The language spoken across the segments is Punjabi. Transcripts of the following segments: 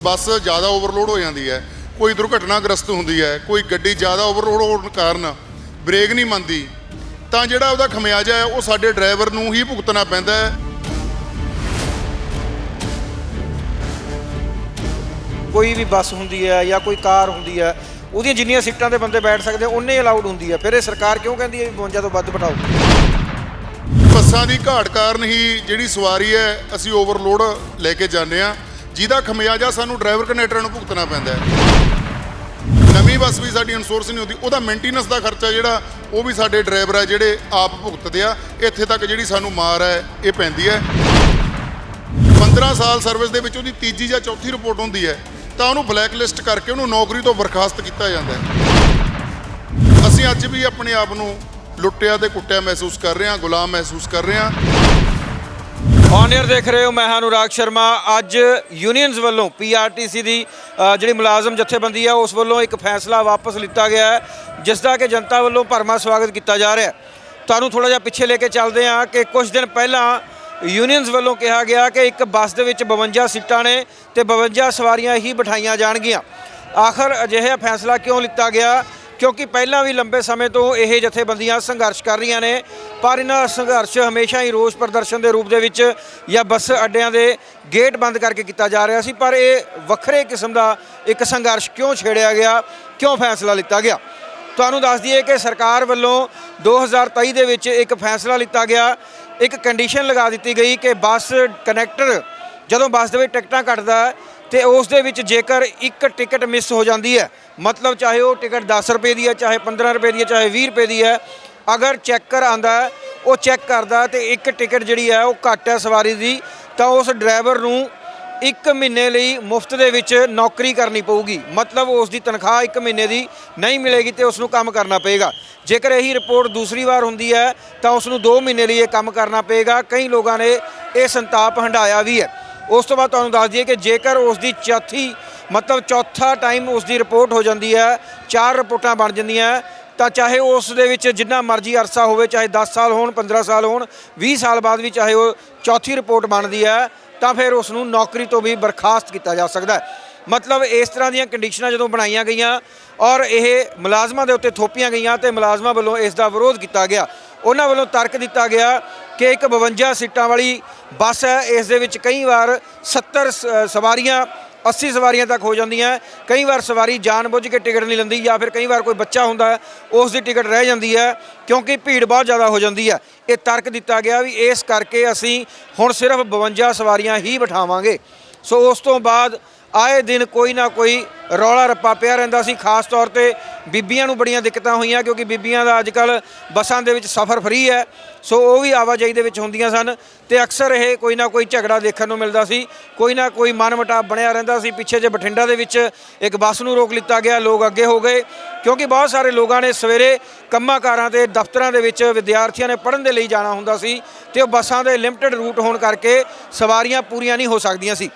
ਬੱਸ ਜ਼ਿਆਦਾ ਓਵਰਲੋਡ ਹੋ ਜਾਂਦੀ ਹੈ ਕੋਈ ਦੁਰਘਟਨਾਗ੍ਰਸਤ ਹੁੰਦੀ ਹੈ ਕੋਈ ਗੱਡੀ ਜ਼ਿਆਦਾ ਓਵਰਲੋਡ ਹੋਣ ਕਾਰਨ ਬ੍ਰੇਕ ਨਹੀਂ ਮੰਨਦੀ ਤਾਂ ਜਿਹੜਾ ਉਹਦਾ ਖਮਿਆਜਾ ਹੈ ਉਹ ਸਾਡੇ ਡਰਾਈਵਰ ਨੂੰ ਹੀ ਭੁਗਤਣਾ ਪੈਂਦਾ ਹੈ। ਕੋਈ ਵੀ ਬੱਸ ਹੁੰਦੀ ਹੈ ਜਾਂ ਕੋਈ ਕਾਰ ਹੁੰਦੀ ਹੈ ਉਹਦੀਆਂ ਜਿੰਨੀਆਂ ਸੀਟਾਂ ਤੇ ਬੰਦੇ ਬੈਠ ਸਕਦੇ ਉਨੇ ਅਲਾਉਡ ਹੁੰਦੀ ਹੈ। ਫਿਰ ਇਹ ਸਰਕਾਰ ਕਿਉਂ ਕਹਿੰਦੀ ਹੈ ਵੀ 52 ਤੋਂ ਵੱਧ ਬਿਠਾਓ? ਬੱਸਾਂ ਦੀ ਘਾਟ ਕਾਰਨ ਹੀ ਜਿਹੜੀ ਸਵਾਰੀ ਹੈ ਅਸੀਂ ਓਵਰਲੋਡ ਲੈ ਕੇ ਜਾਂਦੇ ਆ ਜਿਹਦਾ ਖਮਿਆਜਾ ਸਾਨੂੰ ਡਰਾਈਵਰ ਕਨੈਕਟਰਾਂ ਨੂੰ ਭੁਗਤਣਾ ਪੈਂਦਾ ਹੈ। ਨਵੀਂ ਬੱਸ ਵੀ ਸਾਡੀ ਇਨਸ਼ੋਰੈਂਸ ਨਹੀਂ ਹੁੰਦੀ। ਉਹਦਾ ਮੇਨਟੇਨੈਂਸ ਦਾ ਖਰਚਾ ਜਿਹੜਾ, ਉਹ ਵੀ ਸਾਡੇ ਡਰਾਈਵਰ ਆ ਜਿਹੜੇ ਆਪ ਭੁਗਤਦੇ ਆ। ਇੱਥੇ ਤੱਕ ਜਿਹੜੀ ਸਾਨੂੰ ਮਾਰ ਹੈ, ਇਹ ਪੈਂਦੀ ਹੈ। 15 ਸਾਲ ਸਰਵਿਸ ਦੇ ਵਿੱਚ ਉਹਦੀ ਤੀਜੀ ਜਾਂ ਚੌਥੀ ਰਿਪੋਰਟ ਹੁੰਦੀ ਹੈ, ਤਾਂ ਉਹਨੂੰ ਬਲੈਕ ਲਿਸਟ ਕਰਕੇ ਉਹਨੂੰ ਨੌਕਰੀ ਤੋਂ ਬਰਖਾਸਤ ਕੀਤਾ ਜਾਂਦਾ ਹੈ। ਅਸੀਂ ਅੱਜ ਵੀ ਆਪਣੇ ਆਪ ਨੂੰ ਲੁੱਟਿਆ ਤੇ ਕੁੱਟਿਆ ਮਹਿਸੂਸ ਕਰ ਰਹੇ ਹਾਂ, ਗੁਲਾਮ ਮਹਿਸੂਸ ਕਰ ਰਹੇ ਹਾਂ। ਔਨ ਦੇਖ ਰਹੇ ਹੋ ਮੈਂ ਹਾਂ ਅਨੁਰਾਗ ਸ਼ਰਮਾ। ਅੱਜ ਯੂਨੀਅਨਸ ਵੱਲੋਂ ਪੀਆਰਟੀਸੀ ਦੀ ਜਿਹੜੀ ਮੁਲਾਜ਼ਮ ਜਥੇਬੰਦੀ ਹੈ ਉਸ ਵੱਲੋਂ ਇੱਕ ਫੈਸਲਾ ਵਾਪਸ ਲਿੱਤਾ ਗਿਆ ਹੈ, ਜਿਸ ਦਾ ਕਿ ਜਨਤਾ ਵੱਲੋਂ ਭਰਮਾ ਸਵਾਗਤ ਕੀਤਾ ਜਾ ਰਿਹਾ ਤੁਹਾਨੂੰ ਥੋੜਾ ਜਿਹਾ ਪਿੱਛੇ ਲੈ ਕੇ ਚੱਲਦੇ ਹਾਂ ਕਿ ਕੁਝ ਦਿਨ ਪਹਿਲਾਂ ਯੂਨੀਅਨਸ ਵੱਲੋਂ ਕਿਹਾ ਗਿਆ ਕਿ ਇੱਕ ਬੱਸ ਦੇ ਵਿੱਚ 52 ਸੀਟਾਂ ਨੇ ਤੇ 52 ਸਵਾਰੀਆਂ ਹੀ ਬਿਠਾਈਆਂ ਜਾਣਗੀਆਂ। ਆਖਰ ਅਜਿਹਾ ਫੈਸਲਾ ਕਿਉਂ ਲਿੱਤਾ ਗਿਆ? ਕਿਉਂਕਿ ਪਹਿਲਾਂ ਵੀ ਲੰਬੇ ਸਮੇਂ ਤੋਂ ਇਹ ਜਥੇਬੰਦੀਆਂ ਸੰਘਰਸ਼ ਕਰ ਰਹੀਆਂ ਨੇ, ਪਰ ਇਹਨਾਂ ਸੰਘਰਸ਼ ਹਮੇਸ਼ਾ ਹੀ ਰੋਸ ਪ੍ਰਦਰਸ਼ਨ ਦੇ ਰੂਪ ਦੇ ਵਿੱਚ ਜਾਂ ਬੱਸ ਅੱਡਿਆਂ ਦੇ ਗੇਟ ਬੰਦ ਕਰਕੇ ਕੀਤਾ ਜਾ ਰਿਹਾ ਸੀ, ਪਰ ਇਹ ਵੱਖਰੇ ਕਿਸਮ ਦਾ ਇੱਕ ਸੰਘਰਸ਼ ਕਿਉਂ ਛੇੜਿਆ ਗਿਆ, ਕਿਉਂ ਫੈਸਲਾ ਲਿੱਤਾ ਗਿਆ? ਤੁਹਾਨੂੰ ਦੱਸ ਦਈਏ ਕਿ ਸਰਕਾਰ ਵੱਲੋਂ 2023 ਦੇ ਵਿੱਚ ਇੱਕ ਫੈਸਲਾ ਲਿੱਤਾ ਗਿਆ, ਇੱਕ ਕੰਡੀਸ਼ਨ ਲਗਾ ਦਿੱਤੀ ਗਈ ਕਿ ਬੱਸ ਕਨੈਕਟਰ ਜਦੋਂ ਬੱਸ ਦੇ ਵਿੱਚ ਟਿਕਟਾਂ ਕੱਟਦਾ ਤੇ ਉਸ ਦੇ ਵਿੱਚ ਜੇਕਰ ਇੱਕ ਟਿਕਟ ਮਿਸ ਹੋ ਜਾਂਦੀ ਹੈ, ਮਤਲਬ ਚਾਹੇ ਉਹ ਟਿਕਟ 10 ਰੁਪਏ ਦੀ ਹੈ, ਚਾਹੇ 15 ਰੁਪਏ ਦੀ ਹੈ, ਚਾਹੇ 20 ਰੁਪਏ ਦੀ ਹੈ, ਅਗਰ ਚੈੱਕਰ ਆਂਦਾ ਉਹ ਚੈੱਕ ਕਰਦਾ ਤੇ ਇੱਕ ਟਿਕਟ ਜਿਹੜੀ ਹੈ, ਉਹ ਘੱਟ ਹੈ ਸਵਾਰੀ ਦੀ, ਤਾਂ ਉਸ ਡਰਾਈਵਰ ਨੂੰ ਇੱਕ ਮਹੀਨੇ ਲਈ ਮੁਫਤ ਦੇ ਵਿੱਚ ਨੌਕਰੀ ਕਰਨੀ ਪਊਗੀ। ਮਤਲਬ ਉਸ ਦੀ ਤਨਖਾਹ ਇੱਕ ਮਹੀਨੇ ਦੀ ਨਹੀਂ ਮਿਲੇਗੀ ਤੇ ਉਸ ਨੂੰ ਕੰਮ ਕਰਨਾ ਪਏਗਾ। ਜੇਕਰ ਇਹੀ ਰਿਪੋਰਟ ਦੂਸਰੀ ਵਾਰ ਹੁੰਦੀ ਹੈ, ਤਾਂ ਉਸ ਨੂੰ 2 ਮਹੀਨੇ ਲਈ ਇਹ ਕੰਮ ਕਰਨਾ ਪਏਗਾ। ਕਈ ਲੋਕਾਂ ਨੇ ਇਹ ਸੰਤਾਪ ਹੰਡਾਇਆ ਵੀ ਹੈ। ਉਸ ਤੋਂ ਬਾਅਦ ਤੁਹਾਨੂੰ ਦੱਸ ਦਈਏ ਕਿ ਜੇਕਰ ਉਸ ਦੀ ਚੌਥੀ, ਮਤਲਬ ਚੌਥਾ ਟਾਈਮ ਉਸ ਦੀ ਰਿਪੋਰਟ ਹੋ ਜਾਂਦੀ ਹੈ, ਚਾਰ ਰਿਪੋਰਟਾਂ ਬਣ ਜਾਂਦੀਆਂ, ਤਾਂ ਚਾਹੇ ਉਸ ਦੇ ਵਿੱਚ ਜਿੰਨਾ ਮਰਜ਼ੀ ਅਰਸਾ ਹੋਵੇ, ਚਾਹੇ 10 ਸਾਲ ਹੋਣ 15 ਸਾਲ ਹੋਣ 20 ਸਾਲ ਬਾਅਦ ਵੀ ਚਾਹੇ ਉਹ ਚੌਥੀ ਰਿਪੋਰਟ ਬਣਦੀ ਹੈ, ਤਾਂ ਫਿਰ ਉਸ ਨੂੰ ਨੌਕਰੀ ਤੋਂ ਵੀ ਬਰਖਾਸਤ ਕੀਤਾ ਜਾ ਸਕਦਾ ਹੈ। ਮਤਲਬ ਇਸ ਤਰ੍ਹਾਂ ਦੀਆਂ ਕੰਡੀਸ਼ਨਾਂ ਜਦੋਂ ਬਣਾਈਆਂ ਗਈਆਂ ਔਰ ਇਹ ਮੁਲਾਜ਼ਮਾਂ ਦੇ ਉੱਤੇ ਥੋਪੀਆਂ ਗਈਆਂ ਤੇ ਮੁਲਾਜ਼ਮਾਂ ਵੱਲੋਂ ਇਸ ਦਾ ਵਿਰੋਧ ਕੀਤਾ ਗਿਆ, ਉਹਨਾਂ ਵੱਲੋਂ ਤਰਕ ਦਿੱਤਾ ਗਿਆ ਕਿ ਇੱਕ 52 ਸੀਟਾਂ ਵਾਲੀ ਬੱਸ ਹੈ, ਇਸ ਦੇ ਵਿੱਚ ਕਈ ਵਾਰ 70 ਸ- ਸਵਾਰੀਆਂ 80 ਸਵਾਰੀਆਂ ਤੱਕ ਹੋ ਜਾਂਦੀਆਂ ਕਈ ਵਾਰ ਸਵਾਰੀ ਜਾਣਬੁੱਝ ਕੇ ਟਿਕਟ ਨਹੀਂ ਲੈਂਦੀ ਜਾਂ ਫਿਰ ਕਈ ਵਾਰ ਕੋਈ ਬੱਚਾ ਹੁੰਦਾ ਉਸ ਦੀ ਟਿਕਟ ਰਹਿ ਜਾਂਦੀ ਹੈ ਕਿਉਂਕਿ ਭੀੜ ਬਹੁਤ ਜ਼ਿਆਦਾ ਹੋ ਜਾਂਦੀ ਹੈ। ਇਹ ਤਰਕ ਦਿੱਤਾ ਗਿਆ ਵੀ ਇਸ ਕਰਕੇ ਅਸੀਂ ਹੁਣ ਸਿਰਫ 52 ਸਵਾਰੀਆਂ ਹੀ ਬਿਠਾਵਾਂਗੇ। ਸੋ ਉਸ ਤੋਂ ਬਾਅਦ ਆਏ ਦਿਨ ਕੋਈ ਨਾ ਕੋਈ ਰੌਲਾ ਰੱਪਾ ਪਿਆ ਰਹਿੰਦਾ ਸੀ। ਖਾਸ ਤੌਰ ਤੇ ਬੀਬੀਆਂ ਨੂੰ ਬੜੀਆਂ ਦਿੱਕਤਾਂ ਹੋਈਆਂ ਕਿਉਂਕਿ ਬੀਬੀਆਂ ਦਾ ਅੱਜਕੱਲ ਬੱਸਾਂ ਦੇ ਵਿੱਚ ਸਫ਼ਰ ਫਰੀ ਹੈ। ਸੋ ਉਹ ਵੀ ਆਵਾਜਾਈ ਦੇ ਵਿੱਚ ਹੁੰਦੀਆਂ ਸਨ ਤੇ ਅਕਸਰ ਇਹ ਕੋਈ ਨਾ ਕੋਈ ਝਗੜਾ ਦੇਖਣ ਨੂੰ ਮਿਲਦਾ ਸੀ, ਕੋਈ ਨਾ ਕੋਈ ਮਨਮਟਾਵ ਬਣਿਆ ਰਹਿੰਦਾ ਸੀ। ਪਿੱਛੇ ਜੇ ਬਠਿੰਡਾ ਦੇ ਵਿੱਚ ਇੱਕ ਬੱਸ ਨੂੰ ਰੋਕ ਲਿੱਤਾ ਗਿਆ, ਲੋਕ ਅੱਗੇ ਹੋ ਗਏ ਕਿਉਂਕਿ ਬਹੁਤ ਸਾਰੇ ਲੋਕਾਂ ਨੇ ਸਵੇਰੇ ਕੰਮਾਂ ਕਾਰਾਂ ਤੇ ਦਫ਼ਤਰਾਂ ਦੇ ਵਿੱਚ ਵਿਦਿਆਰਥੀਆਂ ਨੇ ਪੜ੍ਹਨ ਦੇ ਲਈ ਜਾਣਾ ਹੁੰਦਾ ਸੀ ਤੇ ਉਹ ਬੱਸਾਂ ਦੇ ਲਿਮਟਿਡ ਰੂਟ ਹੋਣ ਕਰਕੇ ਸਵਾਰੀਆਂ ਪੂਰੀਆਂ ਨਹੀਂ ਹੋ ਸਕਦੀਆਂ ਸੀ।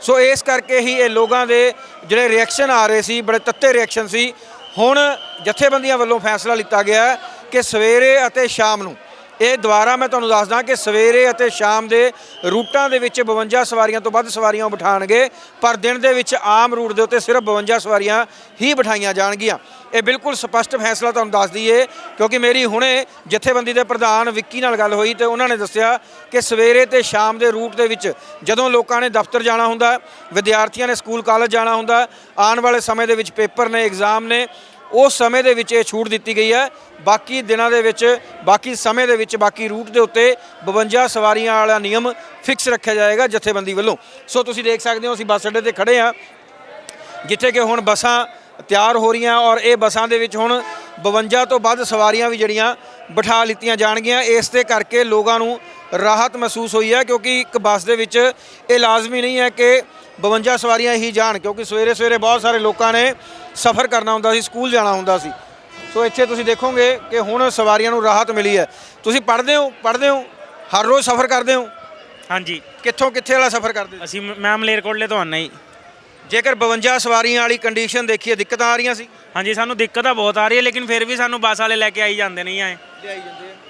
ਸੋ ਇਸ ਕਰਕੇ ਹੀ ਇਹ ਲੋਕਾਂ ਦੇ ਜਿਹੜੇ ਰਿਐਕਸ਼ਨ ਆ ਰਹੇ ਸੀ, ਬੜੇ ਤੱਤੇ ਰਿਐਕਸ਼ਨ ਸੀ। ਹੁਣ ਜਥੇਬੰਦੀਆਂ ਵੱਲੋਂ ਫੈਸਲਾ ਲਿੱਤਾ ਗਿਆ ਕਿ ਸਵੇਰੇ ਅਤੇ ਸ਼ਾਮ ਨੂੰ ਇਹ ਦੁਬਾਰਾ ਮੈਂ ਤੁਹਾਨੂੰ ਦੱਸਦਾ ਕਿ ਸਵੇਰੇ ਅਤੇ ਸ਼ਾਮ ਦੇ ਰੂਟਾਂ ਦੇ ਵਿੱਚ 52 ਸਵਾਰੀਆਂ ਤੋਂ ਵੱਧ ਸਵਾਰੀਆਂ ਉਹ ਬਿਠਾਣਗੇ, ਪਰ ਦਿਨ ਦੇ ਵਿੱਚ ਆਮ ਰੂਟ ਦੇ ਉੱਤੇ ਸਿਰਫ 52 ਸਵਾਰੀਆਂ ਹੀ ਬਿਠਾਈਆਂ ਜਾਣਗੀਆਂ। ਇਹ ਬਿਲਕੁਲ ਸਪਸ਼ਟ ਫੈਸਲਾ ਤੁਹਾਨੂੰ ਦੱਸ ਦਈਏ, ਕਿਉਂਕਿ ਮੇਰੀ ਹੁਣੇ ਜਥੇਬੰਦੀ ਦੇ ਪ੍ਰਧਾਨ ਵਿੱਕੀ ਨਾਲ ਗੱਲ ਹੋਈ ਤੇ ਉਹਨਾਂ ਨੇ ਦੱਸਿਆ ਕਿ ਸਵੇਰੇ ਤੇ ਸ਼ਾਮ ਦੇ ਰੂਟ ਦੇ ਵਿੱਚ ਜਦੋਂ ਲੋਕਾਂ ਨੇ ਦਫ਼ਤਰ ਜਾਣਾ ਹੁੰਦਾ, ਵਿਦਿਆਰਥੀਆਂ ਨੇ ਸਕੂਲ ਕਾਲਜ ਜਾਣਾ ਹੁੰਦਾ, ਆਉਣ ਵਾਲੇ ਸਮੇਂ ਦੇ ਵਿੱਚ ਪੇਪਰ ਨੇ, ਐਗਜ਼ਾਮ ਨੇ ਉਸ ਸਮੇਂ ਦੇ ਵਿੱਚ ਇਹ ਛੂਟ ਦਿੱਤੀ ਗਈ ਹੈ। ਬਾਕੀ ਦਿਨਾਂ ਦੇ ਵਿੱਚ, ਬਾਕੀ ਸਮੇਂ ਦੇ ਵਿੱਚ, ਬਾਕੀ ਰੂਟ ਦੇ ਉੱਤੇ 52 ਸਵਾਰੀਆਂ ਵਾਲਾ ਨਿਯਮ ਫਿਕਸ ਰੱਖਿਆ ਜਾਏਗਾ ਜਥੇਬੰਦੀ ਵੱਲੋਂ। ਸੋ ਤੁਸੀਂ ਦੇਖ ਸਕਦੇ ਹੋ, ਅਸੀਂ ਬੱਸ ਅੱਡੇ ਤੇ ਖੜੇ ਆ ਜਿੱਥੇ ਕਿ ਹੁਣ ਬੱਸਾਂ ਤਿਆਰ ਹੋ ਰਹੀਆਂ ਔਰ ਇਹ ਬੱਸਾਂ ਦੇ ਵਿੱਚ ਹੁਣ 52 ਤੋਂ ਵੱਧ ਸਵਾਰੀਆਂ ਵੀ ਜਿਹੜੀਆਂ ਬਿਠਾ ਲਿੱਤੀਆਂ ਜਾਣਗੀਆਂ। ਇਸ ਤੇ ਕਰਕੇ ਲੋਕਾਂ ਨੂੰ ਰਾਹਤ ਮਹਿਸੂਸ ਹੋਈ ਹੈ ਕਿਉਂਕਿ ਇੱਕ ਬੱਸ ਦੇ ਵਿੱਚ ਇਹ ਲਾਜ਼ਮੀ ਨਹੀਂ ਹੈ ਕਿ 52 ਸਵਾਰੀਆਂ ਹੀ ਜਾਣ ਕਿਉਂਕਿ ਸਵੇਰੇ ਸਵੇਰੇ ਬਹੁਤ ਸਾਰੇ ਲੋਕਾਂ ਨੇ ਸਫ਼ਰ ਕਰਨਾ ਹੁੰਦਾ ਸੀ ਸਕੂਲ ਜਾਣਾ ਹੁੰਦਾ ਸੀ। ਸੋ ਇੱਥੇ ਤੁਸੀਂ ਦੇਖੋਗੇ ਕਿ ਹੁਣ ਸਵਾਰੀਆਂ ਨੂੰ ਰਾਹਤ ਮਿਲੀ ਹੈ। ਤੁਸੀਂ ਪੜ੍ਹਦੇ ਹੋ ਪੜ੍ਹਦੇ ਹੋ ਹਰ ਰੋਜ਼ ਸਫ਼ਰ ਕਰਦੇ ਹੋ? ਹਾਂਜੀ। ਕਿੱਥੋਂ ਕਿੱਥੇ ਵਾਲਾ ਸਫ਼ਰ ਕਰਦੇ ਹੋ? ਅਸੀਂ ਮ- ਮਲੇਰਕੋਟਲੇ ਤੋਂ ਆਨਾ ਜੀ। ਜੇਕਰ 52 ਸਵਾਰੀਆਂ ਵਾਲੀ ਕੰਡੀਸ਼ਨ ਦੇਖੀਏ ਦਿੱਕਤਾਂ ਆ ਰਹੀਆਂ ਸੀ? ਹਾਂਜੀ ਸਾਨੂੰ ਦਿੱਕਤ ਤਾਂ ਬਹੁਤ ਆ ਰਹੀ ਹੈ ਲੇਕਿਨ ਫਿਰ ਵੀ ਸਾਨੂੰ ਬੱਸ ਵਾਲੇ ਲੈ ਕੇ ਆਈ ਜਾਂਦੇ ਨਹੀਂ ਆਏ ਜਾਂਦੇ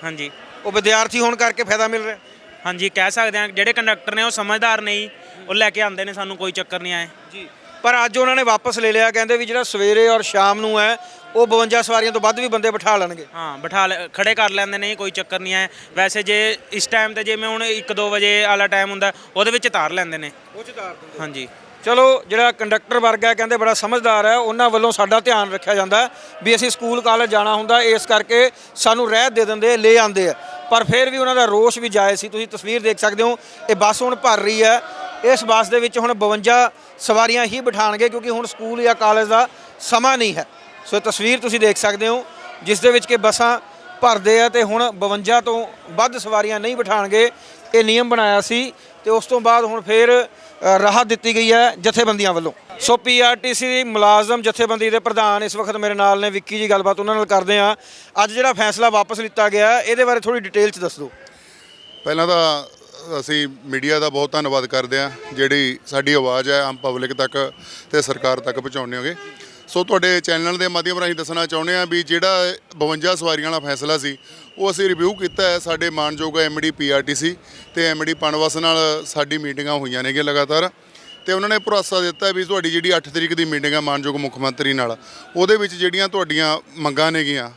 ਹਾਂਜੀ। ਉਹ ਵਿਦਿਆਰਥੀ ਹੋਣ ਕਰਕੇ ਫਾਇਦਾ ਮਿਲ ਰਿਹਾ? ਹਾਂਜੀ ਕਹਿ ਸਕਦੇ ਹਾਂ ਜਿਹੜੇ ਕੰਡਕਟਰ ਨੇ ਉਹ ਸਮਝਦਾਰ ਨਹੀਂ ਉਹ ਲੈ ਕੇ ਆਉਂਦੇ ਨੇ ਸਾਨੂੰ ਕੋਈ ਚੱਕਰ ਨਹੀਂ ਆਏ। ਜੀ ਪਰ ਅੱਜ ਉਹਨਾਂ ਨੇ ਵਾਪਸ ਲੈ ਲਿਆ ਕਹਿੰਦੇ ਵੀ ਜਿਹੜਾ ਸਵੇਰੇ ਔਰ ਸ਼ਾਮ ਨੂੰ ਹੈ ਉਹ 52 ਸਵਾਰੀਆਂ ਤੋਂ ਵੱਧ ਵੀ ਬੰਦੇ ਬਿਠਾ ਲੈਣਗੇ। ਹਾਂ ਬਿਠਾ ਲੈ- ਖੜੇ ਕਰ ਲੈਂਦੇ ਨੇ ਕੋਈ ਚੱਕਰ ਨਹੀਂ ਆਏ। ਵੈਸੇ ਜੇ ਇਸ ਟਾਈਮ ਤੇ ਜਿਵੇਂ ਹੁਣ 1-2 ਵਜੇ ਵਾਲਾ ਟਾਈਮ ਹੁੰਦਾ ਉਹਦੇ ਵਿੱਚ ਤਾਰ ਲੈਂਦੇ ਨੇ। ਉਹ ਚ ਤਾਰ ਦਿੰਦੇ ਹਾਂਜੀ। ਚਲੋ ਜਿਹੜਾ ਕੰਡਕਟਰ ਵਰਗਾ ਹੈ, ਕਹਿੰਦੇ ਬੜਾ ਸਮਝਦਾਰ ਹੈ ਉਹਨਾਂ ਵੱਲੋਂ ਸਾਡਾ ਧਿਆਨ ਰੱਖਿਆ ਜਾਂਦਾ ਹੈ ਵੀ ਅਸੀਂ ਸਕੂਲ ਕਾਲਜ ਜਾਣਾ ਹੁੰਦਾ ਇਸ ਕਰਕੇ ਸਾਨੂੰ ਰਹਿਤ ਦੇ ਦਿੰਦੇ ਲੈ ਆਉਂਦੇ ਆ। ਪਰ ਫਿਰ ਵੀ ਉਹਨਾਂ ਦਾ ਰੋਸ਼ ਵੀ ਜਾਇਜ਼ ਸੀ। ਤੁਸੀਂ ਤਸਵੀਰ ਦੇਖ ਸਕਦੇ ਹੋ, ਇਹ ਬੱਸ ਹੁਣ ਭਰ ਰਹੀ ਹੈ। ਇਸ ਬੱਸ ਦੇ ਵਿੱਚ ਹੁਣ 52 ਸਵਾਰੀਆਂ ਹੀ ਬਿਠਾਣਗੇ ਕਿਉਂਕਿ ਹੁਣ ਸਕੂਲ ਜਾਂ ਕਾਲਜ ਦਾ ਸਮਾਂ ਨਹੀਂ ਹੈ। ਸੋ ਇਹ ਤਸਵੀਰ ਤੁਸੀਂ ਦੇਖ ਸਕਦੇ ਹੋ, ਜਿਸ ਦੇ ਵਿੱਚ ਕਿ ਬੱਸਾਂ ਭਰਦੇ ਆ ਤੇ ਹੁਣ 52 ਤੋਂ ਵੱਧ ਸਵਾਰੀਆਂ ਨਹੀਂ ਬਿਠਾਣਗੇ। ਇਹ ਨਿਯਮ ਬਣਾਇਆ ਸੀ ਤੇ ਉਸ ਤੋਂ ਬਾਅਦ ਹੁਣ ਫਿਰ ਰਾਹਤ ਦਿੱਤੀ ਗਈ ਹੈ ਜਥੇਬੰਦੀਆਂ ਵੱਲੋਂ। ਸੋ ਪੀਆਰਟੀਸੀ ਦੀ ਮੁਲਾਜ਼ਮ ਜਥੇਬੰਦੀ ਦੇ ਪ੍ਰਧਾਨ ਇਸ ਵਕਤ ਮੇਰੇ ਨਾਲ ਨੇ। ਵਿੱਕੀ ਜੀ, ਗੱਲਬਾਤ ਉਹਨਾਂ ਨਾਲ ਕਰਦੇ ਆ ਅੱਜ ਜਿਹੜਾ ਫੈਸਲਾ ਵਾਪਸ ਲਿੱਤਾ ਗਿਆ, ਇਹਦੇ ਬਾਰੇ ਥੋੜੀ ਡਿਟੇਲ ਚ ਦੱਸ ਦਿਓ। ਪਹਿਲਾਂ ਤਾਂ ਅਸੀਂ ਮੀਡੀਆ ਦਾ ਬਹੁਤ ਧੰਨਵਾਦ ਕਰਦੇ ਹਾਂ। ਜਿਹੜੀ ਸਾਡੀ ਆਵਾਜ਼ ਹੈ, ਆਮ ਪਬਲਿਕ ਤੱਕ ਤੇ ਸਰਕਾਰ ਤੱਕ ਪਹੁੰਚਾਉਂਦੇ ਹੋਗੇ। ਸੋ ਤੁਹਾਡੇ ਚੈਨਲ ਦੇ ਮਾਧਿਅਮ ਰਾਹੀਂ ਦੱਸਣਾ ਚਾਹੁੰਦੇ ਹਾਂ ਵੀ ਜਿਹੜਾ 52 ਸਵਾਰੀਆਂ ਵਾਲਾ ਫੈਸਲਾ ਸੀ, ਉਹ ਅਸੀਂ ਰਿਵਿਊ ਕੀਤਾ ਹੈ ਸਾਡੇ ਮਾਨਯੋਗ ਐਮਡੀ ਪੀਆਰਟੀਸੀ ਤੇ ਐਮਡੀ ਪਨਵਸ ਨਾਲ ਸਾਡੀ ਮੀਟਿੰਗਾਂ ਹੋਈਆਂ ਨੇਗੀਆਂ ਲਗਾਤਾਰ ਤੇ ਉਹਨਾਂ ਨੇ ਭਰੋਸਾ ਦਿੱਤਾ ਵੀ ਤੁਹਾਡੀ ਜਿਹੜੀ 8 ਤਰੀਕ ਦੀ ਮੀਟਿੰਗ ਆ ਮਾਨਯੋਗ ਮੁੱਖ ਮੰਤਰੀ ਨਾਲ, ਉਹਦੇ ਵਿੱਚ ਜਿਹੜੀਆਂ ਤੁਹਾਡੀਆਂ ਮੰਗਾਂ ਨੇਗੀਆਂ,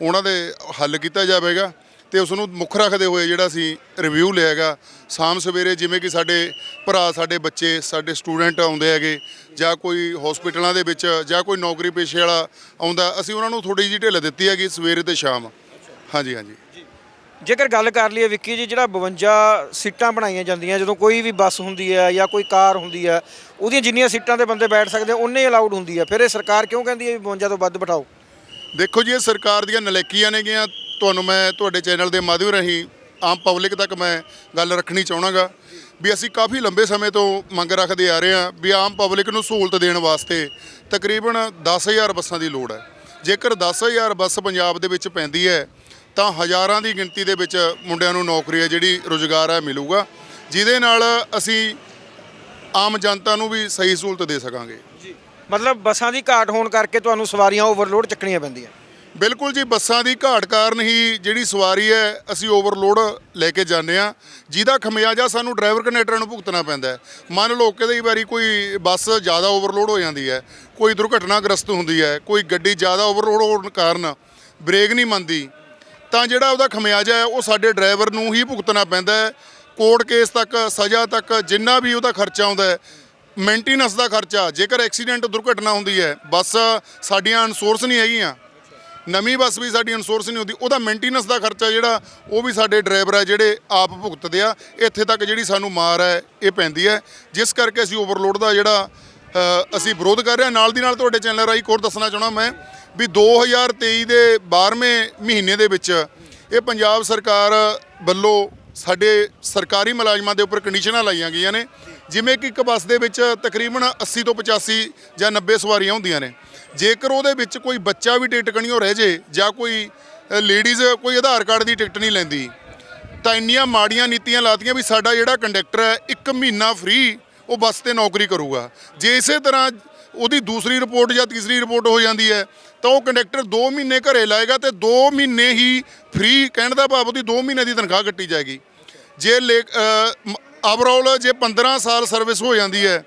ਉਹਨਾਂ ਦੇ ਹੱਲ ਕੀਤਾ ਜਾਵੇਗਾ। ਤੇ ਉਸ ਨੂੰ ਮੁੱਖ ਰੱਖਦੇ ਹੋਏ ਜਿਹੜਾ ਅਸੀਂ ਰਿਵਿਊ ਲਿਆਗਾ ਸ਼ਾਮ ਸਵੇਰੇ ਜਿਵੇਂ ਕਿ ਸਾਡੇ ਭਰਾ ਸਾਡੇ ਬੱਚੇ ਸਾਡੇ ਸਟੂਡੈਂਟ ਆਉਂਦੇ ਹੈਗੇ ਜਾਂ ਕੋਈ ਹਸਪੀਟਲਾਂ ਦੇ ਵਿੱਚ ਜਾਂ ਕੋਈ ਨੌਕਰੀ ਪੇਸ਼ੇ ਵਾਲਾ ਆਉਂਦਾ ਅਸੀਂ ਉਹਨਾਂ ਨੂੰ ਥੋੜੀ ਜਿਹੀ ਢਿੱਲ ਦਿੱਤੀ ਹੈਗੀ ਸਵੇਰੇ ਤੇ ਸ਼ਾਮ। ਹਾਂਜੀ ਹਾਂਜੀ। ਜੇਕਰ ਗੱਲ ਕਰ ਲਈਏ ਵਿੱਕੀ ਜੀ ਜਿਹੜਾ 52 ਸੀਟਾਂ ਬਣਾਈਆਂ ਜਾਂਦੀਆਂ ਜਦੋਂ ਕੋਈ ਵੀ ਬੱਸ ਹੁੰਦੀ ਹੈ ਜਾਂ ਕੋਈ ਕਾਰ ਹੁੰਦੀ ਹੈ ਉਹਦੀਆਂ ਜਿੰਨੀਆਂ ਸੀਟਾਂ ਤੇ ਬੰਦੇ ਬੈਠ ਸਕਦੇ ਉਹਨੇ ਅਲਾਉਡ ਹੁੰਦੀ ਹੈ। ਫਿਰ ਇਹ ਸਰਕਾਰ ਕਿਉਂ ਕਹਿੰਦੀ ਹੈ ਵੀ 52 ਤੋਂ ਵੱਧ ਬਿਠਾਓ? ਦੇਖੋ ਜੀ ਇਹ ਸਰਕਾਰ ਦੀਆਂ ਨਲੇਕੀਆਂ ਨੇਗੀਆਂ ਤੁਹਾਨੂੰ ਮੈਂ ਤੁਹਾਡੇ ਚੈਨਲ ਦੇ ਮਾਧਿਅਮ ਰਾਹੀਂ ਆਮ ਪਬਲਿਕ ਤੱਕ ਮੈਂ ਗੱਲ ਰੱਖਣੀ ਚਾਹਣਾਗਾ ਵੀ ਅਸੀਂ ਕਾਫੀ ਲੰਬੇ ਸਮੇਂ ਤੋਂ ਮੰਗ ਰੱਖਦੇ ਆ ਰਹੇ ਹਾਂ ਵੀ ਆਮ ਪਬਲਿਕ ਨੂੰ ਸਹੂਲਤ ਦੇਣ ਵਾਸਤੇ ਤਕਰੀਬਨ 10000 ਬੱਸਾਂ ਦੀ ਲੋੜ ਹੈ। ਜੇਕਰ 10000 ਬੱਸ ਪੰਜਾਬ ਦੇ ਵਿੱਚ ਪੈਂਦੀ ਹੈ, ਤਾਂ ਹਜ਼ਾਰਾਂ ਦੀ ਗਿਣਤੀ ਦੇ ਵਿੱਚ ਮੁੰਡਿਆਂ ਨੂੰ ਨੌਕਰੀ ਹੈ, ਜਿਹੜੀ ਰੋਜ਼ਗਾਰ ਹੈ ਮਿਲੂਗਾ, ਜਿਹਦੇ ਨਾਲ ਅਸੀਂ ਆਮ ਜਨਤਾ ਨੂੰ ਵੀ ਸਹੀ ਸਹੂਲਤ ਦੇ ਸਕਾਂਗੇ। ਜੀ। ਮਤਲਬ ਬੱਸਾਂ ਦੀ ਘਾਟ ਹੋਣ ਕਰਕੇ ਤੁਹਾਨੂੰ ਸਵਾਰੀਆਂ ਓਵਰਲੋਡ ਚੱਕਣੀਆਂ ਪੈਂਦੀਆਂ। ਬਿਲਕੁਲ ਜੀ, ਬੱਸਾਂ ਦੀ ਘਾਟ ਕਾਰਨ ਹੀ ਜਿਹੜੀ ਸਵਾਰੀ ਹੈ, ਅਸੀਂ ਓਵਰਲੋਡ ਲੈ ਕੇ ਜਾਂਦੇ ਆ ਜਿਹਦਾ ਖਮਿਆਜਾ ਸਾਨੂੰ ਡਰਾਈਵਰ ਕੰਡਕਟਰਾਂ ਨੂੰ ਭੁਗਤਣਾ ਪੈਂਦਾ ਮੰਨ ਲਓ ਕਈ ਵਾਰੀ ਕੋਈ ਬੱਸ ਜ਼ਿਆਦਾ ਓਵਰਲੋਡ ਹੋ ਜਾਂਦੀ ਹੈ, ਕੋਈ ਦੁਰਘਟਨਾਗ੍ਰਸਤ ਹੁੰਦੀ ਹੈ, ਕੋਈ ਗੱਡੀ ਜ਼ਿਆਦਾ ਓਵਰਲੋਡ ਹੋਣ ਕਾਰਨ ਬ੍ਰੇਕ ਨਹੀਂ ਮੰਨਦੀ, ਤਾਂ ਜਿਹੜਾ ਉਹਦਾ ਖਮਿਆਜਾ ਹੈ, ਉਹ ਸਾਡੇ ਡਰਾਈਵਰ ਨੂੰ ਹੀ ਭੁਗਤਣਾ ਪੈਂਦਾ ਹੈ। ਕੋਰਟ ਕੇਸ ਤੱਕ, ਸਜ਼ਾ ਤੱਕ, ਜਿੰਨਾ ਵੀ ਉਹਦਾ ਖਰਚਾ ਆਉਂਦਾ ਹੈ ਮੇਨਟੇਨੈਂਸ ਦਾ ਖਰਚਾ, ਜੇਕਰ ਐਕਸੀਡੈਂਟ ਦੁਰਘਟਨਾ ਹੁੰਦੀ ਹੈ, ਬੱਸ ਸਾਡੀਆਂ ਅਨਸੋਰਸ ਨਹੀਂ ਹੈਗੀਆਂ ਨਵੀਂ ਬੱਸ ਵੀ ਸਾਡੀ ਇਨਸ਼ੋਰੈਂਸ ਨਹੀਂ ਹੁੰਦੀ, ਉਹਦਾ ਮੇਨਟੇਨੈਂਸ ਦਾ ਖਰਚਾ ਜਿਹੜਾ, ਉਹ ਵੀ ਸਾਡੇ ਡਰਾਈਵਰ ਆ ਜਿਹੜੇ ਆਪ ਭੁਗਤਦੇ ਆ। ਇੱਥੇ ਤੱਕ ਜਿਹੜੀ ਸਾਨੂੰ ਮਾਰ ਹੈ, ਇਹ ਪੈਂਦੀ ਹੈ। ਜਿਸ ਕਰਕੇ ਅਸੀਂ ਓਵਰਲੋਡ ਦਾ ਜਿਹੜਾ ਅਸੀਂ ਵਿਰੋਧ ਕਰ ਰਹੇ ਹਾਂ। ਨਾਲ ਦੀ ਨਾਲ ਤੁਹਾਡੇ ਚੈਨਲ ਰਾਹੀਂ ਇੱਕ ਹੋਰ ਦੱਸਣਾ ਚਾਹਣਾ ਮੈਂ ਵੀ 2023 ਦੇ 12ਵੇਂ ਮਹੀਨੇ ਦੇ ਵਿੱਚ ਇਹ ਪੰਜਾਬ ਸਰਕਾਰ ਵੱਲੋਂ ਸਾਡੇ ਸਰਕਾਰੀ ਮੁਲਾਜ਼ਮਾਂ ਦੇ ਉੱਪਰ ਕੰਡੀਸ਼ਨਾਂ ਲਾਈਆਂ ਗਈਆਂ ਨੇ। ਜਿਵੇਂ ਕਿ ਇੱਕ ਬੱਸ ਦੇ ਵਿੱਚ ਤਕਰੀਬਨ 80 ਤੋਂ 85 ਜਾਂ 90 ਸਵਾਰੀਆਂ ਹੁੰਦੀਆਂ ਨੇ। ਜੇਕਰ ਉਹਦੇ ਵਿੱਚ ਕੋਈ ਬੱਚਾ ਵੀ ਟਿਕਟ ਕਣੀਓ ਰਹਿ ਜੇ ਜਾਂ ਕੋਈ ਲੇਡੀਜ਼ ਕੋਈ ਆਧਾਰ ਕਾਰਡ ਦੀ ਟਿਕਟ ਨਹੀਂ ਲੈਂਦੀ, ਤਾਂ ਇੰਨੀਆਂ ਮਾੜੀਆਂ ਨੀਤੀਆਂ ਲਾਤੀਆਂ ਵੀ ਸਾਡਾ ਜਿਹੜਾ ਕੰਡਕਟਰ ਹੈ, ਇੱਕ ਮਹੀਨਾ ਫ੍ਰੀ ਉਹ ਬੱਸ ਤੇ ਨੌਕਰੀ ਕਰੂਗਾ। ਜੇ ਇਸੇ ਤਰ੍ਹਾਂ ਉਹਦੀ ਦੂਸਰੀ ਰਿਪੋਰਟ ਜਾਂ ਤੀਸਰੀ ਰਿਪੋਰਟ ਹੋ ਜਾਂਦੀ ਹੈ, ਤਾਂ ਉਹ ਕੰਡਕਟਰ 2 ਮਹੀਨੇ ਘਰੇ ਲਾਏਗਾ ਤੇ 2 ਮਹੀਨੇ ਹੀ ਫ੍ਰੀ ਕਹਿਣ ਦਾ ਭਾਵ ਉਹਦੀ 2 ਮਹੀਨੇ ਦੀ ਤਨਖਾਹ ਕੱਟੀ ਜਾਏਗੀ। ਜੇ ਓਵਰਆਲ ਜੇ 15 ਸਾਲ ਸਰਵਿਸ ਹੋ ਜਾਂਦੀ ਹੈ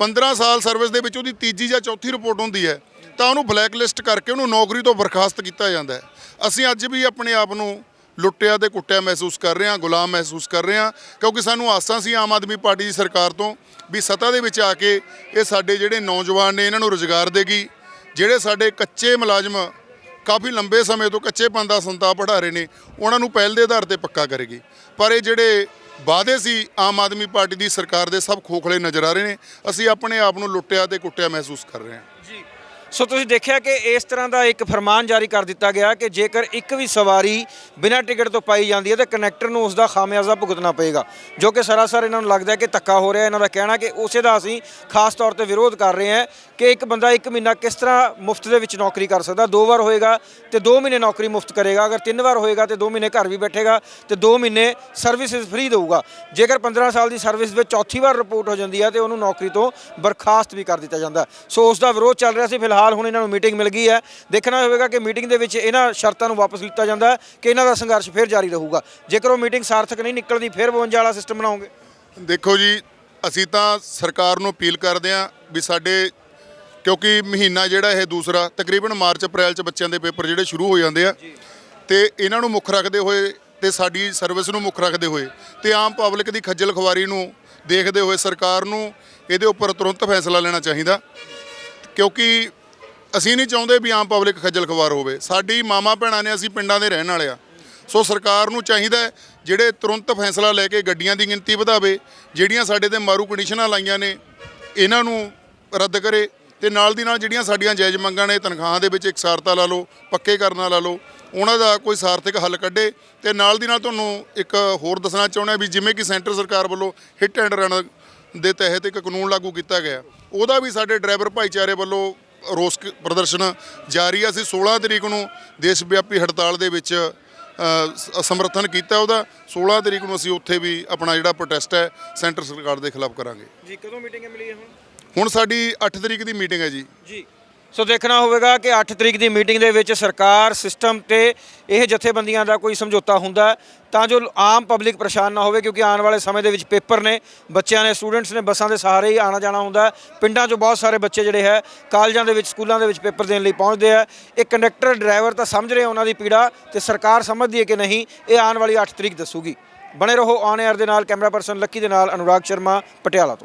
15 ਸਾਲ ਸਰਵਿਸ ਦੇ ਵਿੱਚ ਉਹਦੀ ਤੀਜੀ ਜਾਂ ਚੌਥੀ ਰਿਪੋਰਟ ਹੁੰਦੀ ਹੈ, ਤਾਂ ਉਹਨੂੰ ਬਲੈਕ ਲਿਸਟ ਕਰਕੇ ਉਹਨੂੰ ਨੌਕਰੀ ਤੋਂ ਬਰਖਾਸਤ ਕੀਤਾ ਜਾਂਦਾ ਹੈ। ਅਸੀਂ ਅੱਜ ਵੀ ਆਪਣੇ ਆਪ ਨੂੰ ਲੁੱਟਿਆ ਤੇ ਕੁੱਟਿਆ ਮਹਿਸੂਸ ਕਰ ਰਹੇ ਹਾਂ, ਗੁਲਾਮ ਮਹਿਸੂਸ ਕਰ ਰਹੇ ਹਾਂ, ਕਿਉਂਕਿ ਸਾਨੂੰ ਆਸਾਂ ਸੀ ਆਮ ਆਦਮੀ ਪਾਰਟੀ ਦੀ ਸਰਕਾਰ ਤੋਂ ਵੀ ਸੱਤਾ ਦੇ ਵਿੱਚ ਆ ਕੇ ਇਹ ਸਾਡੇ ਜਿਹੜੇ ਨੌਜਵਾਨ ਨੇ, ਇਹਨਾਂ ਨੂੰ ਰੁਜ਼ਗਾਰ ਦੇਗੀ, ਜਿਹੜੇ ਸਾਡੇ ਕੱਚੇ ਮੁਲਾਜ਼ਮ ਕਾਫੀ ਲੰਬੇ ਸਮੇਂ ਤੋਂ ਕੱਚੇਪਨ ਦਾ ਸੰਤਾਪ ਪੜਾ ਰਹੇ ਨੇ, ਉਹਨਾਂ ਨੂੰ ਪਹਿਲ ਦੇ ਆਧਾਰ ਤੇ ਪੱਕਾ ਕਰੇਗੀ। ਪਰ ਇਹ ਜਿਹੜੇ ਵਾਅਦੇ ਸੀ ਆਮ ਆਦਮੀ ਪਾਰਟੀ ਦੀ ਸਰਕਾਰ ਦੇ ਸਭ ਖੋਖਲੇ ਨਜ਼ਰ ਆ ਰਹੇ ਨੇ। ਅਸੀਂ ਆਪਣੇ ਆਪ ਨੂੰ ਲੁੱਟਿਆ ਤੇ ਕੁੱਟਿਆ ਮਹਿਸੂਸ ਕਰ ਰਹੇ ਹਾਂ। ਸੋ ਤੁਸੀਂ ਦੇਖਿਆ ਕਿ ਇਸ ਤਰ੍ਹਾਂ ਦਾ ਇੱਕ ਫਰਮਾਨ ਜਾਰੀ ਕਰ ਦਿੱਤਾ ਗਿਆ ਕਿ ਜੇਕਰ ਇੱਕ ਵੀ ਸਵਾਰੀ ਬਿਨਾਂ ਟਿਕਟ ਤੋਂ ਪਾਈ ਜਾਂਦੀ ਹੈ, ਤਾਂ ਕਨੈਕਟਰ ਨੂੰ ਉਸ ਦਾ ਖਾਮਿਆਜ਼ਾ ਭੁਗਤਣਾ ਪਏਗਾ, ਜੋ ਕਿ ਸਰਾਸਰ ਇਹਨਾਂ ਨੂੰ ਲੱਗਦਾ ਕਿ ਧੱਕਾ ਹੋ ਰਿਹਾ ਇਹਨਾਂ ਦਾ ਕਹਿਣਾ ਕਿ ਉਸੇ ਦਾ ਅਸੀਂ ਖਾਸ ਤੌਰ ਤੇ ਵਿਰੋਧ ਕਰ ਰਹੇ ਹਾਂ ਕਿ ਇੱਕ ਬੰਦਾ ਇੱਕ ਮਹੀਨਾ ਕਿਸ ਤਰ੍ਹਾਂ ਮੁਫਤ ਦੇ ਵਿੱਚ ਨੌਕਰੀ ਕਰ ਸਕਦਾ। ਦੋ ਵਾਰ ਹੋਏਗਾ ਤੇ ਦੋ ਮਹੀਨੇ ਨੌਕਰੀ ਮੁਫਤ ਕਰੇਗਾ। ਅਗਰ ਤਿੰਨ ਵਾਰ ਹੋਏਗਾ ਤੇ ਦੋ ਮਹੀਨੇ ਘਰ ਵੀ ਬੈਠੇਗਾ ਤੇ ਦੋ ਮਹੀਨੇ ਸਰਵਿਸਿਜ਼ ਫ੍ਰੀ ਦੇਊਗਾ। ਜੇਕਰ 15 ਸਾਲ ਦੀ ਸਰਵਿਸ ਵਿੱਚ ਚੌਥੀ ਵਾਰ ਰਿਪੋਰਟ ਹੋ ਜਾਂਦੀ ਹੈ ਤੇ ਉਹਨੂੰ ਨੌਕਰੀ ਤੋਂ ਬਰਖਾਸਤ ਵੀ ਕਰ ਦਿੱਤਾ ਜਾਂਦਾ ਸੋ ਉਸ ਦਾ ਵਿਰੋਧ ਚੱਲ ਰਿਹਾ ਸੀ। ਫਿਲਹਾਲ ਫਿਲਹਾਲ ਹੁਣ ਇਹਨਾਂ ਨੂੰ ਮੀਟਿੰਗ ਮਿਲ ਗਈ ਹੈ। ਦੇਖਣਾ ਹੋਵੇਗਾ ਕਿ ਮੀਟਿੰਗ ਦੇ ਵਿੱਚ ਇਹਨਾਂ ਸ਼ਰਤਾਂ ਨੂੰ ਵਾਪਸ ਲਿੱਤਾ ਜਾਂਦਾ ਹੈ ਕਿ ਇਹਨਾਂ ਦਾ ਸੰਘਰਸ਼ ਫਿਰ ਜਾਰੀ ਰਹੂਗਾ। ਜੇਕਰ ਉਹ ਮੀਟਿੰਗ ਸਾਰਥਕ ਨਹੀਂ ਨਿਕਲਦੀ ਫਿਰ 52 ਵਾਲਾ ਸਿਸਟਮ ਬਣਾਓਗੇ? ਦੇਖੋ ਜੀ ਅਸੀਂ ਤਾਂ ਸਰਕਾਰ ਨੂੰ ਅਪੀਲ ਕਰਦੇ ਹਾਂ ਵੀ ਸਾਡੇ ਕਿਉਂਕਿ ਮਹੀਨਾ ਜਿਹੜਾ ਇਹ ਦੂਸਰਾ ਤਕਰੀਬਨ ਮਾਰਚ ਅਪ੍ਰੈਲ ਚ ਬੱਚਿਆਂ ਦੇ ਪੇਪਰ ਜਿਹੜੇ ਸ਼ੁਰੂ ਹੋ ਜਾਂਦੇ ਆ ਤੇ ਇਹਨਾਂ ਨੂੰ ਮੁੱਖ ਰੱਖਦੇ ਹੋਏ ਤੇ ਸਾਡੀ ਸਰਵਿਸ ਨੂੰ ਮੁੱਖ ਰੱਖਦੇ ਹੋਏ ਤੇ ਆਮ ਪਬਲਿਕ ਦੀ ਖੱਜਲ ਖਵਾਰੀ ਨੂੰ ਦੇਖਦੇ ਹੋਏ ਸਰਕਾਰ ਨੂੰ ਇਹਦੇ ਉੱਪਰ ਤੁਰੰਤ ਫੈਸਲਾ ਲੈਣਾ ਚਾਹੀਦਾ। ਕਿਉਂਕਿ ਅਸੀਂ ਨਹੀਂ ਚਾਹੁੰਦੇ ਵੀ ਆਮ ਪਬਲਿਕ ਖੱਜਲ ਖਵਾਰ ਹੋਵੇ। ਸਾਡੀ ਮਾਮਾ ਭੈਣਾਂ ਨੇ ਅਸੀਂ ਪਿੰਡਾਂ ਦੇ ਰਹਿਣ ਵਾਲੇ ਆ। ਸੋ ਸਰਕਾਰ ਨੂੰ ਚਾਹੀਦਾ ਜਿਹੜੇ ਤੁਰੰਤ ਫੈਸਲਾ ਲੈ ਕੇ ਗੱਡੀਆਂ ਦੀ ਗਿਣਤੀ ਵਧਾਵੇ, ਜਿਹੜੀਆਂ ਸਾਡੇ ਤੇ ਮਾਰੂ ਕੰਡੀਸ਼ਨਾਂ ਲਾਈਆਂ ਨੇ, ਇਹਨਾਂ ਨੂੰ ਰੱਦ ਕਰੇ ਤੇ ਨਾਲ ਦੀ ਨਾਲ ਜਿਹੜੀਆਂ ਸਾਡੀਆਂ ਜਾਇਜ਼ ਮੰਗਾਂ ਨੇ, ਤਨਖਾਹਾਂ ਦੇ ਵਿੱਚ ਇਕਸਾਰਤਾ ਲਾ ਲਓ, ਪੱਕੇ ਕਰਨਾ ਲਾ ਲਓ, ਉਹਨਾਂ ਦਾ ਕੋਈ ਸਾਰਥਿਕ ਹੱਲ ਕੱਢੇ ਤੇ ਨਾਲ ਦੀ ਨਾਲ ਤੁਹਾਨੂੰ ਇੱਕ ਹੋਰ ਦੱਸਣਾ ਚਾਹੁੰਦਾ ਵੀ ਜਿਵੇਂ ਕਿ ਸੈਂਟਰ ਸਰਕਾਰ ਵੱਲੋਂ ਹਿੱਟ ਐਂਡ ਰਨ ਦੇ ਤਹਿਤ ਇੱਕ ਕਾਨੂੰਨ ਲਾਗੂ ਕੀਤਾ ਗਿਆ, ਉਹਦਾ ਵੀ ਸਾਡੇ ਡਰਾਈਵਰ ਭਾਈਚਾਰੇ ਵੱਲੋਂ ਰੋਸ ਕ- ਪ੍ਰਦਰਸ਼ਨ ਜਾਰੀ ਆ। ਅਸੀਂ 16 ਤਰੀਕ ਨੂੰ ਦੇਸ਼ ਵਿਆਪੀ ਹੜਤਾਲ ਦੇ ਵਿੱਚ ਅ, ਸ- ਸਮਰਥਨ ਕੀਤਾ ਉਹਦਾ। 16 ਤਰੀਕ ਨੂੰ ਅਸੀਂ ਉੱਥੇ ਵੀ ਆਪਣਾ ਜਿਹੜਾ ਪ੍ਰੋਟੈਸਟ ਹੈ ਸੈਂਟਰ ਸਰਕਾਰ ਦੇ ਖਿਲਾਫ ਕਰਾਂਗੇ। ਜੀ ਕਦੋਂ ਮੀਟਿੰਗ ਮਿਲੀ ਹੈ ਹੁਣ? ਹੁਣ ਸਾਡੀ 8 ਤਰੀਕ ਦੀ ਮੀਟਿੰਗ ਹੈ ਜੀ। ਜੀ। ਸੋ ਦੇਖਣਾ ਹੋਵੇਗਾ ਕਿ 8 ਤਰੀਕ ਦੀ ਮੀਟਿੰਗ ਦੇ ਵਿੱਚ ਸਰਕਾਰ, ਸਿਸਟਮ ਤੇ ਇਹ ਜਥੇਬੰਦੀਆਂ ਦਾ ਕੋਈ ਸਮਝੌਤਾ ਹੁੰਦਾ ਤਾਂ ਜੋ ਆਮ ਪਬਲਿਕ ਪਰੇਸ਼ਾਨ ਨਾ ਹੋਵੇ, ਕਿਉਂਕਿ ਆਉਣ ਵਾਲੇ ਸਮੇਂ ਦੇ ਵਿੱਚ ਪੇਪਰ ਨੇ, ਬੱਚਿਆਂ ਨੇ, ਸਟੂਡੈਂਟਸ ਨੇ, ਬੱਸਾਂ ਦੇ ਸਹਾਰੇ ਹੀ ਆਣਾ ਜਾਣਾ ਹੁੰਦਾ ਪਿੰਡਾਂ 'ਚੋਂ ਬਹੁਤ ਸਾਰੇ ਬੱਚੇ ਜਿਹੜੇ ਹੈ, ਕਾਲਜਾਂ ਦੇ ਵਿੱਚ, ਸਕੂਲਾਂ ਦੇ ਵਿੱਚ ਪੇਪਰ ਦੇਣ ਲਈ ਪਹੁੰਚਦੇ ਆ ਇਹ ਕੰਡਕਟਰ ਡਰਾਈਵਰ ਤਾਂ ਸਮਝ ਰਹੇ ਉਹਨਾਂ ਦੀ ਪੀੜਾ ਤੇ ਸਰਕਾਰ ਸਮਝਦੀ ਹੈ ਕਿ ਨਹੀਂ, ਇਹ ਆਉਣ ਵਾਲੀ 8 ਤਰੀਕ ਦੱਸੂਗੀ। ਬਣੇ ਰਹੋ ਔਨ 에ਅਰ ਦੇ ਨਾਲ, ਕੈਮਰਾ ਪਰਸਨ ਲੱਕੀ ਦੇ ਨਾਲ, ਅਨੁਰਾਗ ਸ਼ਰਮਾ, ਪਟਿਆਲਾ ਤੋਂ।